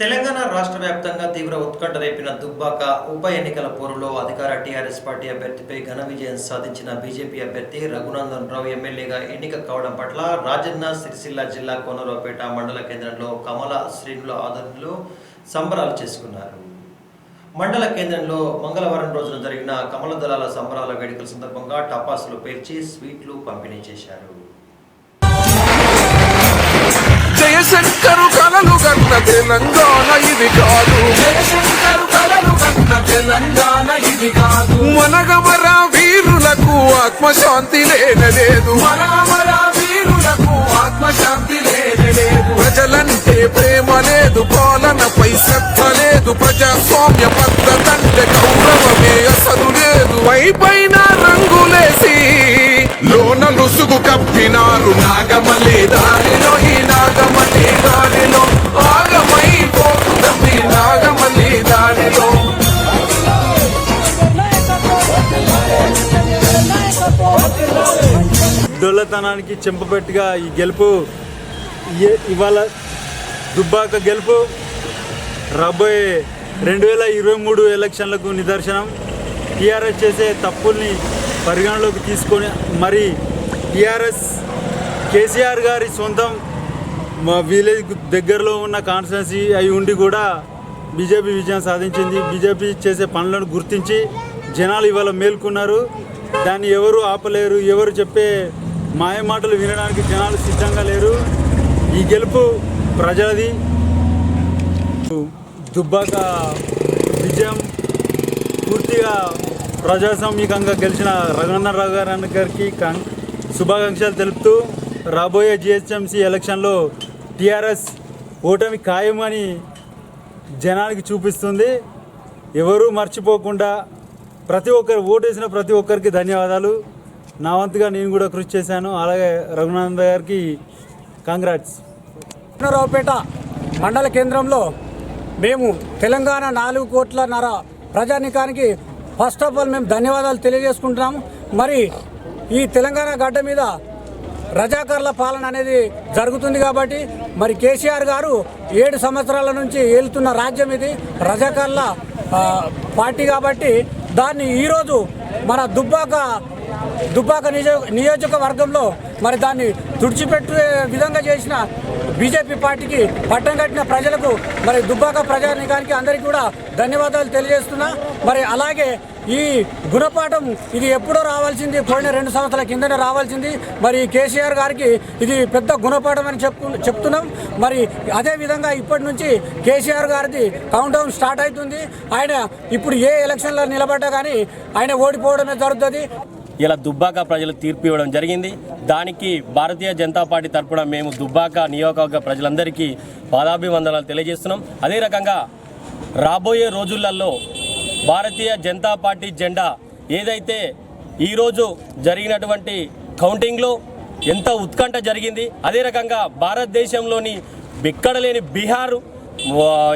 తెలంగాణ రాష్ట్ర వ్యాప్తంగా తీవ్ర ఉత్కంఠ రేపిన దుబ్బాక ఉప ఎన్నికల పోరులో అధికార టీఆర్ఎస్ పార్టీ అభ్యర్థిపై ఘన విజయం సాధించిన బీజేపీ అభ్యర్థి రఘునందన్ రావు ఎమ్మెల్యేగా ఎన్నిక కావడం పట్ల రాజన్న సిరిసిల్ల జిల్లా కోనరావుపేట మండల కేంద్రంలో కమల శ్రీనుల ఆధ్వర్యంలో సంబరాలు చేసుకున్నారు. మండల కేంద్రంలో మంగళవారం రోజున జరిగిన కమల దళాల సంబరాల వేడుకల సందర్భంగా టపాసులు పేర్చి స్వీట్లు పంపిణీ చేశారు. తెలంగాణ ఇది కాదు. మనగమర వీరులకు ఆత్మశాంతి లేనలేదు. ప్రజలంటే ప్రేమ లేదు పాలనపై శ్రద్ధ లేదు. ప్రజాస్వామ్య పద్ధతంటే గౌరవమే అసలు లేదు. పై పైన రంగులేసి లోన లుసుగు కప్పినారు నాగమల్లి డొల్లతనానికి చెంపపెట్టుగా ఈ గెలుపు ఇవాళ దుబ్బాక గెలుపు రాబోయే రెండు వేల ఇరవై మూడు ఎలక్షన్లకు నిదర్శనం. టీఆర్ఎస్ చేసే తప్పుల్ని పరిగణలోకి తీసుకొని మరి టీఆర్ఎస్ కేసీఆర్ గారి సొంతం మా విలేజ్ దగ్గరలో ఉన్న కాన్స్టిట్యున్సీ అయి ఉండి కూడా బీజేపీ విజయం సాధించింది. బీజేపీ చేసే పనులను గుర్తించి జనాలు ఇవాళ మేల్కొన్నారు. దాన్ని ఎవరు ఆపలేరు ఎవరు చెప్పే మాయ మాటలు వినడానికి జనాలు సిద్ధంగా లేరు. ఈ గెలుపు ప్రజలది. దుబ్బాక విజయం పూర్తిగా ప్రజాస్వామికంగా గెలిచిన రఘునందనరావు గారి గారికి శుభాకాంక్షలు తెలుపుతూ రాబోయే జిహెచ్ఎంసీ ఎలక్షన్లో టీఆర్ఎస్ ఓటమి ఖాయమని జనానికి చూపిస్తుంది. ఎవరూ మర్చిపోకుండా ప్రతి ఒక్కరు ఓటేసిన ప్రతి ఒక్కరికి ధన్యవాదాలు. నా వంతుగా నేను కూడా కృషి చేశాను. అలాగే రఘునాథ్ గారికి కాంగ్రాట్స్ రావుపేట మండల కేంద్రంలో మేము తెలంగాణ నాలుగు కోట్ల నర ప్రజానికానికి ఫస్ట్ ఆఫ్ ఆల్ మేము ధన్యవాదాలు తెలియజేసుకుంటున్నాము. మరి ఈ తెలంగాణ గడ్డ మీద రజాకర్ల పాలన అనేది జరుగుతుంది కాబట్టి మరి కేసీఆర్ గారు ఏడు సంవత్సరాల నుంచి ఏలుతున్న రాజ్యం ఇది. రజాకర్ల పార్టీ కాబట్టి దాన్ని ఈరోజు మన దుబ్బాక దుబ్బాక నియోజక నియోజకవర్గంలో మరి దాన్ని తుడిచిపెట్టే విధంగా చేసిన బీజేపీ పార్టీకి పట్టం కట్టిన ప్రజలకు మరి దుబ్బాక ప్రజానికానికి అందరికీ కూడా ధన్యవాదాలు తెలియజేస్తున్నా. మరి అలాగే ఈ గుణపాఠం ఇది ఎప్పుడో రావాల్సింది పోయిన రెండు సంవత్సరాల కిందనే రావాల్సింది. మరి కేసీఆర్ గారికి ఇది పెద్ద గుణపాఠం అని చెప్పు చెప్తున్నాం. మరి అదే విధంగా ఇప్పటి నుంచి కేసీఆర్ గారిది కౌంటౌన్ స్టార్ట్ అవుతుంది. ఆయన ఇప్పుడు ఏ ఎలక్షన్లో నిలబడ్డా కానీ ఆయన ఓడిపోవడమే జరుగుతుంది. ఇలా దుబ్బాక ప్రజలు తీర్పు ఇవ్వడం జరిగింది. దానికి భారతీయ జనతా పార్టీ తరఫున మేము దుబ్బాక నియోజకవర్గ ప్రజలందరికీ పాదాభివందనాలు తెలియజేస్తున్నాం. అదే రకంగా రాబోయే రోజులలో భారతీయ జనతా పార్టీ జెండా ఏదైతే ఈరోజు జరిగినటువంటి కౌంటింగ్లో ఎంత ఉత్కంఠ జరిగింది అదే రకంగా భారతదేశంలోని బిక్కడలేని బీహారు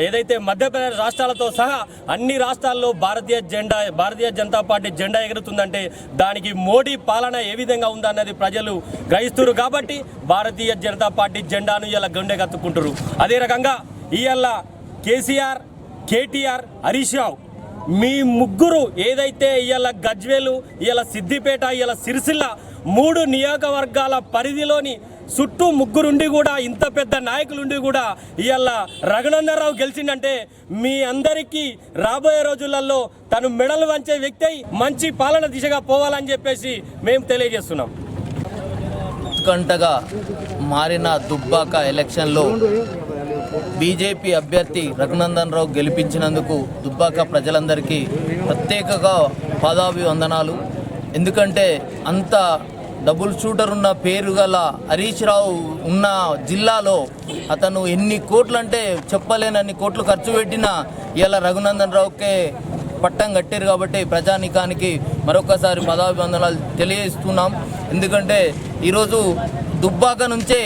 ఏదైతే మధ్యప్రదేశ్ రాష్ట్రాలతో సహా అన్ని రాష్ట్రాల్లో భారతీయ జెండా భారతీయ జనతా పార్టీ జెండా ఎగురుతుందంటే దానికి మోడీ పాలన ఏ విధంగా ఉందన్నది ప్రజలు గ్రహిస్తున్నారు కాబట్టి భారతీయ జనతా పార్టీ జెండాను ఇలా గుండె కత్తుకుంటారు అదే రకంగా ఇవాళ కేసీఆర్ కేటీఆర్ హరీష్ రావు మీ ముగ్గురు ఏదైతే ఇవాళ గజ్వేలు ఇవాళ సిద్దిపేట ఇవాళ సిరిసిల్ల మూడు నియోజకవర్గాల పరిధిలోని చుట్టూ ముగ్గురుండి కూడా ఇంత పెద్ద నాయకులుండి కూడా ఇవాళ రఘునందనరావు గెలిచిందంటే మీ అందరికీ రాబోయే రోజులలో తను మెడలు వంచే వ్యక్తి అయి మంచి పాలన దిశగా పోవాలని చెప్పేసి మేము తెలియజేస్తున్నాం. ఉత్కంఠగా మారిన దుబ్బాక ఎలక్షన్లో బీజేపీ అభ్యర్థి రఘునందన్ రావు గెలిపించినందుకు దుబ్బాక ప్రజలందరికీ ప్రత్యేకగా పాదాభివందనాలు. ఎందుకంటే అంత డబుల్ షూటర్ ఉన్న పేరు గల హరీష్ రావు ఉన్న జిల్లాలో అతను ఎన్ని కోట్లు అంటే చెప్పలేనన్ని కోట్లు ఖర్చు పెట్టినా ఇలా రఘునందన్ రావుకే పట్టం కట్టారు కాబట్టి ప్రజానికానికి మరొకసారి పదాభివందనాలు తెలియజేస్తున్నాం. ఎందుకంటే ఈరోజు దుబ్బాక నుంచే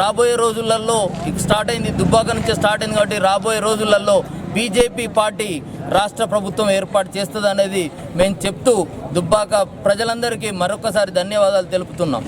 రాబోయే రోజులలో ఇక స్టార్ట్ అయింది. దుబ్బాక నుంచే స్టార్ట్ అయింది కాబట్టి రాబోయే రోజులలో బీజేపీ పార్టీ రాష్ట్ర ప్రభుత్వం ఏర్పాటు చేస్తుంది అనేది మేము చెప్తూ దుబ్బాక ప్రజలందరికీ మరొకసారి ధన్యవాదాలు తెలుపుతున్నాం.